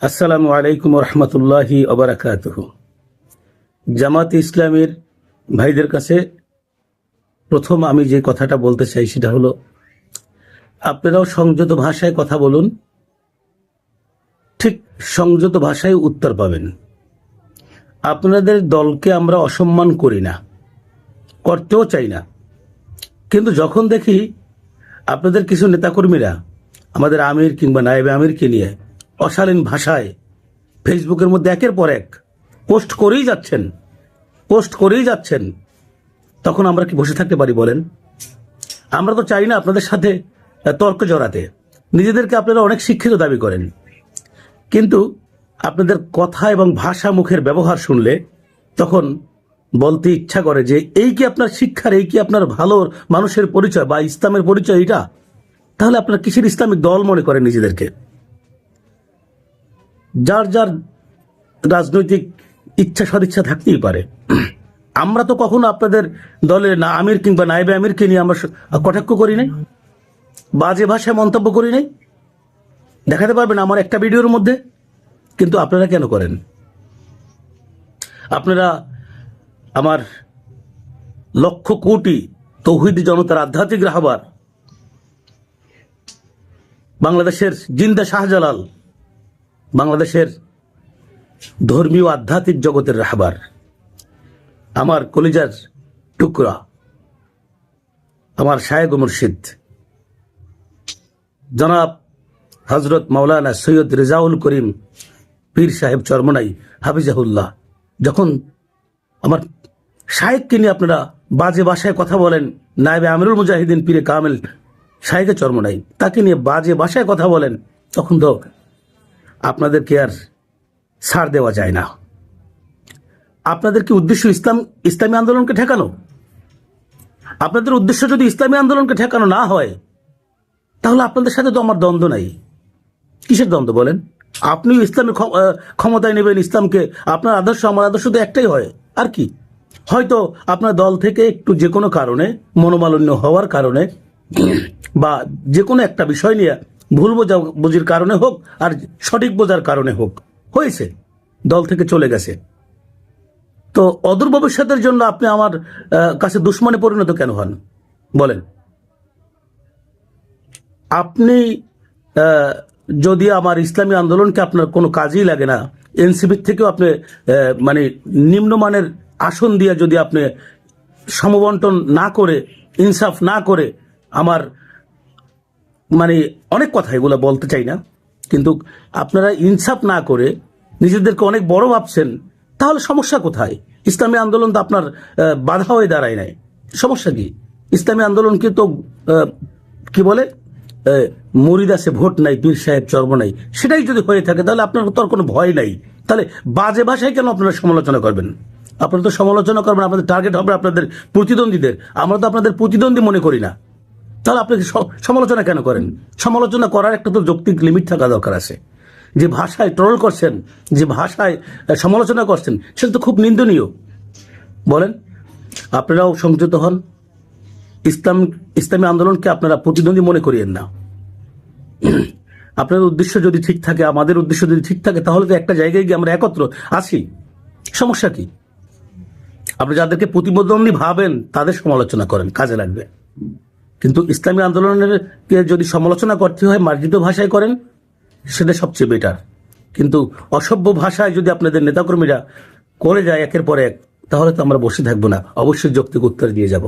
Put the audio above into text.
আসসালামু আলাইকুম রহমতুল্লাহি অবরাকাত জামাত ইসলামের ভাইদের কাছে প্রথম আমি যে কথাটা বলতে চাই সেটা হলো, আপনারাও সংযত ভাষায় কথা বলুন, ঠিক সংযত ভাষায় উত্তর পাবেন। আপনাদের দলকে আমরা অসম্মান করি না, করতেও চাই না। কিন্তু যখন দেখি আপনাদের কিছু নেতাকর্মীরা আমাদের আমির কিংবা নায়েবে আমিরকে নিয়ে অশালীন ভাষায় ফেসবুকের মধ্যে একের পর এক পোস্ট করেই যাচ্ছেন, পোস্ট করেই যাচ্ছেন। তখন আমরা কি বসে থাকতে পারি বলেন? আমরা তো চাই না আপনাদের সাথে তর্ক জড়াতে। নিজেদেরকে আপনারা অনেক শিক্ষিত দাবি করেন। কিন্তু আপনাদের কথা এবং ভাষা মুখের ব্যবহার শুনলে তখন বলতে ইচ্ছা করে যে, এই কি আপনার শিক্ষার, এই কি আপনার ভালো মানুষের পরিচয় বা ইসলামের পরিচয় এটা তাহলে আপনারা কিসের ইসলামিক দল মনে করেন নিজেদেরকে? যার যার রাজনৈতিক ইচ্ছা সদিচ্ছা থাকতেই পারে। আমরা তো কখনো আপনাদের দলের না আমির কিংবা নাইবে আমিরকে নিয়ে আমরা কটাক্ষ করি নাই, বাজে ভাষায় মন্তব্য করি নাই। দেখাতে পারবেন আমার একটা ভিডিওর মধ্যে, কিন্তু আপনারা কেন করেন? আপনারা আমার লক্ষ কোটি তৌহিদি জনতার আধ্যাত্মিক রাহবার, বাংলাদেশের জিন্দা শাহজালাল বাংলাদেশের ধর্মীয় আধ্যাত্মিক জগতের রাহবার। আমার কলিজার টুকরা, আমার শায়েক মুর্শিদ। জনাব হজরত মাওলানা সৈয়দ রেজাউল করিম পীর সাহেব চরমনাই, হাফিজাহুল্লাহ, যখন আমার শায়েককে নিয়ে আপনারা বাজে ভাষায় কথা বলেন নাইবে আমিরুল মুজাহিদিন পীরে কামেল শায়েকে চরমনাই, তাকে নিয়ে বাজে ভাষায় কথা বলেন, তখন তো আপনাদেরকে আর ছাড় দেওয়া যায় না। আপনাদের কি উদ্দেশ্য ইসলাম, ইসলামী আন্দোলনকে ঠেকানো? আপনাদের উদ্দেশ্য যদি ইসলামী আন্দোলনকে ঠেকানো না হয়, তাহলে আপনাদের সাথে তো আমার দ্বন্দ্ব নাই। কিসের দ্বন্দ্ব বলেন? আপনি ইসলামের ক্ষম- ক্ষমতায় নেবেন, ইসলামকে আপনার আদর্শ, আমার আদর্শ তো একটাই হয়। আর কি? হয়তো আপনার দল থেকে একটু যে কোনো কারণে, মনোমালিন্য হওয়ার কারণে, বা যে কোনো একটা বিষয় নিয়ে ভুল বোঝা বুঝির কারণে হোক আর সঠিক বোঝার কারণে হোক, হয়েছে, দল থেকে চলে গেছে। তো অদূর ভবিষ্যতের জন্য আপনি আমার কাছে দুশ্মনে পরিণত কেন হন? বলেন। আপনি যদি আমার ইসলামী আন্দোলনকে আপনার কোনো কাজেই লাগে না এনসিপির থেকেও আপনি মানে নিম্নমানের আসন দিয়ে যদি আপনি সমবন্টন না করে, ইনসাফ না করে আমার মানে অনেক কথা এগুলো বলতে চাই না কিন্তু আপনারা ইনসাফ না করে নিজেদেরকে অনেক বড় ভাবছেন তাহলে সমস্যা কোথায়? ইসলামী আন্দোলন তো আপনার বাধা হয়ে দাঁড়ায় নাই। সমস্যা কি? ইসলামী আন্দোলনকে তো কি বলে? আহ, মুরিদ আছে ভোট নাই পীর সাহেব চর্ম নাই। সেটাই যদি হয়ে থাকে তাহলে আপনার তো আর কোনো ভয় নাই। তাহলে বাজে ভাষায় কেন আপনারা সমালোচনা করবেন? আপনারা তো সমালোচনা করবেন আপনাদের টার্গেট হবে আপনাদের প্রতিদ্বন্দ্বীদের। আমরা তো আপনাদের প্রতিদ্বন্দ্বী মনে করি না। তাহলে আপনি সমালোচনা কেন করেন? সমালোচনা করার একটা তো যৌক্তিক লিমিট থাকা দরকার আছে। যে ভাষায় ট্রোল করছেন, যে ভাষায় সমালোচনা করছেন, সেটা তো খুব নিন্দনীয়। বলেন, আপনারাও সংযত হন। ইসলাম, ইসলামী আন্দোলনকে আপনারা প্রতিদ্বন্দ্বী মনে করিয়েন না। আপনাদের উদ্দেশ্য যদি ঠিক থাকে, আমাদের উদ্দেশ্য যদি ঠিক থাকে, তাহলে তো একটা জায়গায় গিয়ে আমরা একত্র আছি। সমস্যা কি? আপনি যাদেরকে প্রতিদ্বন্দ্বী ভাবেন, তাদের সমালোচনা করেন, কাজে লাগবে। কিন্তু ইসলামী আন্দোলনের কে যদি সমালোচনা করতে হয়, মার্জিত ভাষায় করেন, সেটা সবচেয়ে বেটার কিন্তু অসভ্য ভাষায় যদি আপনাদের নেতাকর্মীরা করে যায় একের পর এক, তাহলে তো আমরা বসে থাকব না। অবশ্যই যৌক্তিক উত্তর দিয়ে যাব।